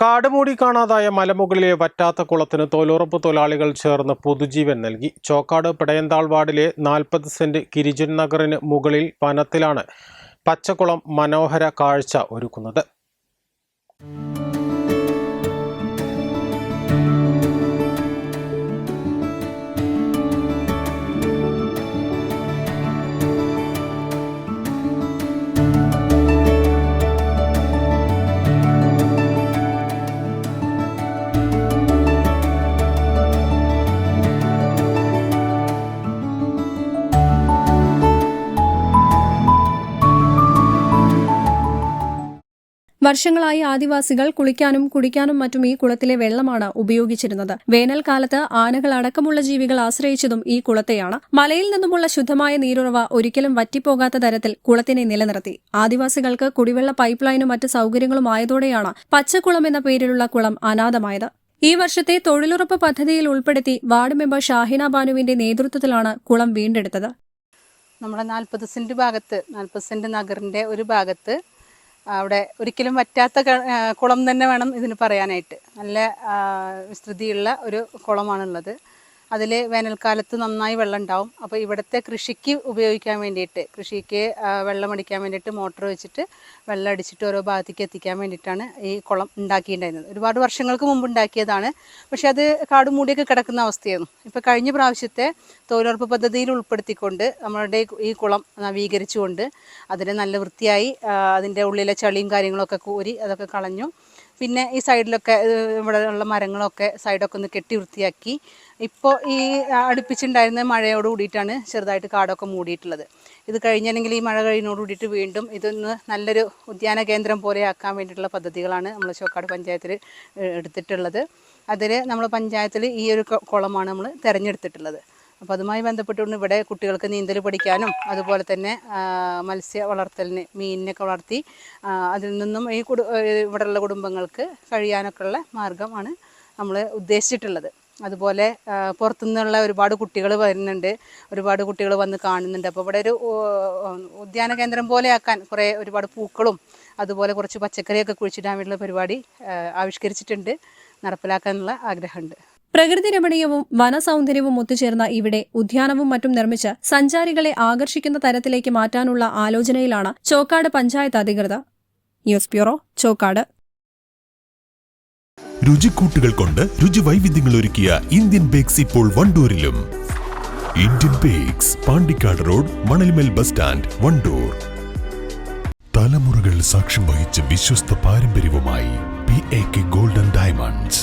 കാടുമൂടി കാണാതായ മലമുകളിലെ വറ്റാത്ത കുളത്തിന് തൊഴിലുറപ്പ് തൊഴിലാളികൾ ചേർന്ന് പുതുജീവൻ നൽകി. ചോക്കാട് പിടയന്താൾ വാർഡിലെ നാൽപ്പത് സെന്റ് കിരിജൻ നഗറിന് മുകളിൽ വനത്തിലാണ് പച്ചക്കുളം മനോഹര കാഴ്ച ഒരുക്കുന്നത്. വർഷങ്ങളായി ആദിവാസികൾ കുളിക്കാനും കുടിക്കാനും മറ്റും ഈ കുളത്തിലെ വെള്ളമാണ് ഉപയോഗിച്ചിരുന്നത്. വേനൽക്കാലത്ത് ആനകൾ അടക്കമുള്ള ജീവികൾ ആശ്രയിച്ചതും ഈ കുളത്തെയാണ്. മലയിൽ നിന്നുമുള്ള ശുദ്ധമായ നീരുറവ ഒരിക്കലും വറ്റിപ്പോകാത്ത തരത്തിൽ കുളത്തിനെ നിലനിർത്തി. ആദിവാസികൾക്ക് കുടിവെള്ള പൈപ്പ് ലൈനും മറ്റ് സൗകര്യങ്ങളും ആയതോടെയാണ് പച്ചക്കുളം എന്ന പേരിലുള്ള കുളം അനാഥമായത്. ഈ വർഷത്തെ തൊഴിലുറപ്പ് പദ്ധതിയിൽ ഉൾപ്പെടുത്തി വാർഡ് മെമ്പർ ഷാഹിന ബാനുവിന്റെ നേതൃത്വത്തിലാണ് കുളം വീണ്ടെടുത്തത്. നമ്മുടെ നാൽപ്പത് സെന്റ് ഭാഗത്ത് നാൽപ്പത് സെന്റ് നഗറിന്റെ ഒരു ഭാഗത്ത് അവിടെ ഒരിക്കലും വറ്റാത്ത കുളം തന്നെ വേണം ഇതിന് പറയാനായിട്ട്. നല്ല വിസ്തൃതിയുള്ള ഒരു കുളമാണുള്ളത്. അതിൽ വേനൽക്കാലത്ത് നന്നായി വെള്ളം ഉണ്ടാവും അപ്പോൾ ഇവിടുത്തെ കൃഷിക്ക് ഉപയോഗിക്കാൻ വേണ്ടിയിട്ട് കൃഷിക്ക് വെള്ളം അടിക്കാൻ വേണ്ടിയിട്ട് മോട്ടർ വെച്ചിട്ട് വെള്ളം അടിച്ചിട്ട് ഓരോ ഭാഗത്തേക്ക് എത്തിക്കാൻ വേണ്ടിയിട്ടാണ് ഈ കുളം ഉണ്ടാക്കിയിട്ടുണ്ടായിരുന്നത്. ഒരുപാട് വർഷങ്ങൾക്ക് മുമ്പ് ഉണ്ടാക്കിയതാണ്. പക്ഷേ അത് കാട് മൂടിയൊക്കെ കിടക്കുന്ന അവസ്ഥയായിരുന്നു. ഇപ്പോൾ കഴിഞ്ഞ പ്രാവശ്യത്തെ തൊഴിലുറപ്പ് പദ്ധതിയിൽ ഉൾപ്പെടുത്തിക്കൊണ്ട് നമ്മളുടെ ഈ കുളം നവീകരിച്ചുകൊണ്ട് അതിനെ നല്ല വൃത്തിയായി അതിന്റെ ഉള്ളിലെ ചളിയും കാര്യങ്ങളൊക്കെ കോരി അതൊക്കെ കളഞ്ഞു. പിന്നെ ഈ സൈഡിലൊക്കെ ഇവിടെ ഉള്ള മരങ്ങളൊക്കെ സൈഡൊക്കെ ഒന്ന് കെട്ടി വൃത്തിയാക്കി. ഇപ്പോൾ ഈ അടുപ്പിച്ചുണ്ടായിരുന്ന മഴയോട് കൂടിയിട്ടാണ് ചെറുതായിട്ട് കാടൊക്കെ മൂടിയിട്ടുള്ളത്. ഇത് കഴിഞ്ഞെങ്കിൽ ഈ മഴ കഴിയുന്നതോട് കൂടിയിട്ട് വീണ്ടും ഇതൊന്ന് നല്ലൊരു ഉദ്യാന കേന്ദ്രം പോലെ ആക്കാൻ വേണ്ടിയിട്ടുള്ള പദ്ധതികളാണ് നമ്മൾ ചോക്കാട് പഞ്ചായത്തിൽ എടുത്തിട്ടുള്ളത്. അതിൽ നമ്മൾ പഞ്ചായത്തിൽ ഈ ഒരു കുളമാണ് നമ്മൾ തിരഞ്ഞെടുത്തിട്ടുള്ളത്. അപ്പോൾ അതുമായി ബന്ധപ്പെട്ടുകൊണ്ട് ഇവിടെ കുട്ടികൾക്ക് നീന്തൽ പഠിക്കാനും അതുപോലെ തന്നെ മത്സ്യ വളർത്തലിന് മീനിനൊക്കെ വളർത്തി അതിൽ നിന്നും ഈ കുടു ഇവിടെയുള്ള കുടുംബങ്ങൾക്ക് കഴിയാനൊക്കെ ഉള്ള മാർഗമാണ് നമ്മൾ ഉദ്ദേശിച്ചിട്ടുള്ളത്. അതുപോലെ പുറത്തുനിന്നുള്ള ഒരുപാട് കുട്ടികൾ വരുന്നുണ്ട്. ഒരുപാട് കുട്ടികൾ വന്ന് കാണുന്നുണ്ട്. അപ്പോൾ ഇവിടെ ഒരു ഉദ്യാന കേന്ദ്രം പോലെ ആക്കാൻ കുറേ ഒരുപാട് പൂക്കളും അതുപോലെ കുറച്ച് പച്ചക്കറിയൊക്കെ കുഴിച്ചിടാൻ വേണ്ടിയുള്ള പരിപാടി ആവിഷ്കരിച്ചിട്ടുണ്ട്. നടപ്പിലാക്കാനുള്ള ആഗ്രഹമുണ്ട്. പ്രകൃതി രമണീയവും വനസൗന്ദര്യവും ഒത്തുചേർന്ന ഇവിടെ ഉദ്യാനവും മറ്റും നിർമ്മിച്ച് സഞ്ചാരികളെ ആകർഷിക്കുന്ന തരത്തിലേക്ക് മാറ്റാനുള്ള ആലോചനയിലാണ് ചോക്കാട് പഞ്ചായത്ത് അധികൃതർ. News bureau Chokkad. രുചിക്കൂട്ടുകൾ കൊണ്ട് രുചി വൈവിധ്യങ്ങൾ ഒരുക്കിയ ഇന്ത്യൻ ബേക്സ് ഇപ്പോൾ വണ്ടൂരിലും. Indian bakes Pandikkad road Manalmel bus stand Vandoor. തലമുറകൾ സാക്ഷ്യം വഹിച്ച വിശ്വസ്ത പാരമ്പര്യവുമായി P A K golden diamonds.